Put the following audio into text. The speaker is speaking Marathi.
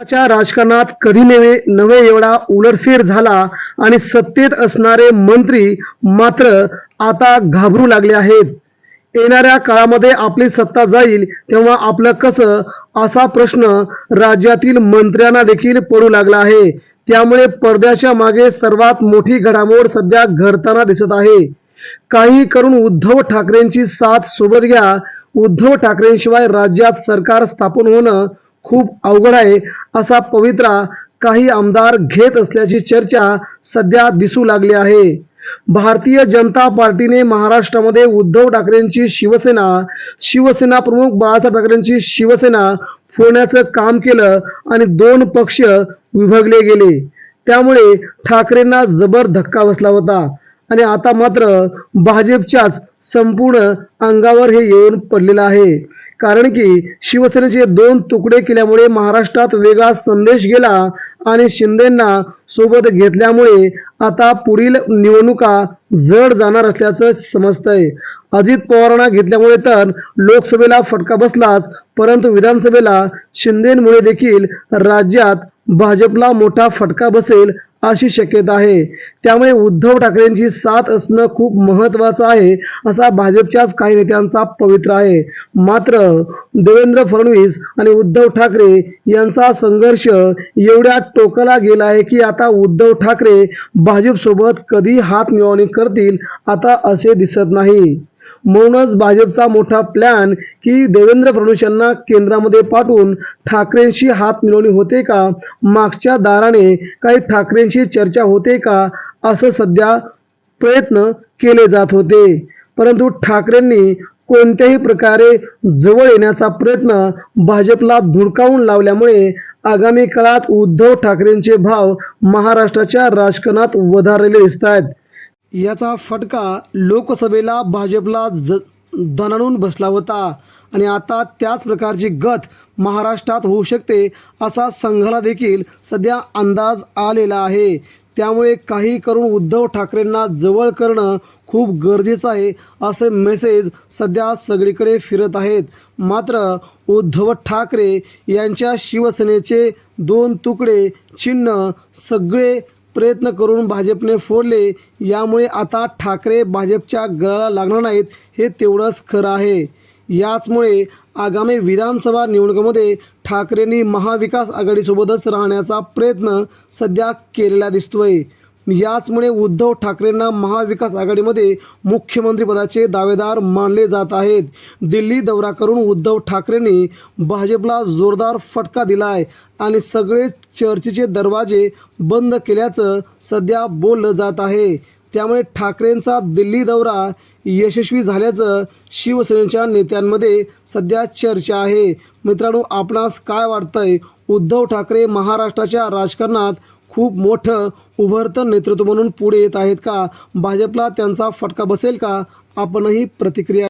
राजकारणात कधी नव्हे नवे एवढा उलटफेर झाला आणि सत्तेत असणारे मंत्री मात्र आता घाबरू लागले आहेत. येणाऱ्या काळामध्ये आपली सत्ता जाईल तेव्हा आपलं कसं असा प्रश्न राज्यातील मंत्र्यांना देखील पडू लागला आहे. त्यामुळे पडद्याच्या मागे सर्वात मोठी घडामोड सध्या घडताना दिसत आहे. काही करून उद्धव ठाकरेंची साथ सोबत घ्या. उद्धव ठाकरेंशिवाय राज्यात सरकार स्थापन होणं खूप अवघड आहे असा पवित्रा काही आमदार घेत असल्याची चर्चा सध्या दिसू लागली आहे. भारतीय जनता पार्टीने महाराष्ट्रामध्ये उद्धव ठाकरेंची शिवसेना शिवसेना प्रमुख बाळासाहेब ठाकरेंची शिवसेना फोडण्याचं काम केलं आणि दोन पक्ष विभागले गेले. त्यामुळे ठाकरेंना जबर धक्का बसला होता. आणि आता मात्र भाजपच्याच संपूर्ण अंगावर हे येऊन पडलेलं आहे. कारण की शिवसेनेचे दोन तुकडे केल्यामुळे महाराष्ट्रात वेगळा संदेश गेला आणि शिंदेंना सोबत घेतल्यामुळे आता पुढील निवडणुका जड जाणार असल्याचं समजतंय. अजित पवारांना घेतल्यामुळे तर लोकसभेला फटका बसलाच परंतु विधानसभेला शिंदेमुळे देखील राज्यात भाजपला मोठा फटका बसेल अशी शक्यता आहे. त्यामुळे उद्धव ठाकरेंची साथ असणं खूप महत्वाचं आहे असा भाजपच्याच काही नेत्यांचा पवित्र आहे. मात्र देवेंद्र फडणवीस आणि उद्धव ठाकरे यांचा संघर्ष एवढ्या टोकाला गेला आहे की आता उद्धव ठाकरे भाजपसोबत कधी हात मिळवणी करतील आता असे दिसत नाही. म्हणूनच भाजपचा मोठा प्लॅन की देवेंद्र फडणवीस यांना केंद्रामध्ये पाठवून ठाकरेंशी हात मिळवणी होते का? मागच्या दाराने काही ठाकरेंशी चर्चा होते का? असं सध्या प्रयत्न केले जात होते. परंतु ठाकरेंनी कोणत्याही प्रकारे जवळ येण्याचा प्रयत्न भाजपला धुडकावून लावल्यामुळे आगामी काळात उद्धव ठाकरेंचे भाव महाराष्ट्राच्या राजकारणात वधारलेले दिसत आहेत याचा फटका लोकसभेला भाजपला ज दणाणून बसला होता. आणि आता त्याच प्रकारची गत महाराष्ट्रात होऊ शकते असा संघाला देखील सध्या अंदाज आलेला आहे. त्यामुळे काही करून उद्धव ठाकरेंना जवळ करणं खूप गरजेचं आहे असे मेसेज सध्या सगळीकडे फिरत आहेत. मात्र उद्धव ठाकरे यांच्या शिवसेनेचे दोन तुकडे चिन्ह सगळे प्रयत्न करून भाजपने फोडले. यामुळे आता ठाकरे भाजपच्या गळाला लागणार नाहीत हे तेवढंच खरं आहे. याचमुळे आगामी विधानसभा निवडणुकीमध्ये ठाकरेंनी महाविकास आघाडीसोबतच राहण्याचा प्रयत्न सध्या केलेला दिसतोय. याचमुळे उद्धव ठाकरेंना महाविकास आघाडीमध्ये मुख्यमंत्रीपदाचे दावेदार मानले जात आहेत. दिल्ली दौरा करून उद्धव ठाकरेंनी भाजपला जोरदार फटका दिलाय आणि सगळे चर्चेचे दरवाजे बंद केल्याचं सध्या बोललं जात आहे. त्यामुळे ठाकरेंचा दिल्ली दौरा यशस्वी झाल्याचं शिवसेनेच्या नेत्यांमध्ये सध्या चर्चा आहे. मित्रांनो आपणास काय वाटतंय? उद्धव ठाकरे महाराष्ट्राच्या राजकारणात खूप मोठं उभरतं नेतृत्व म्हणून पुढे येत आहेत का? भाजपला त्यांचा फटका बसेल का? आपणही प्रतिक्रिया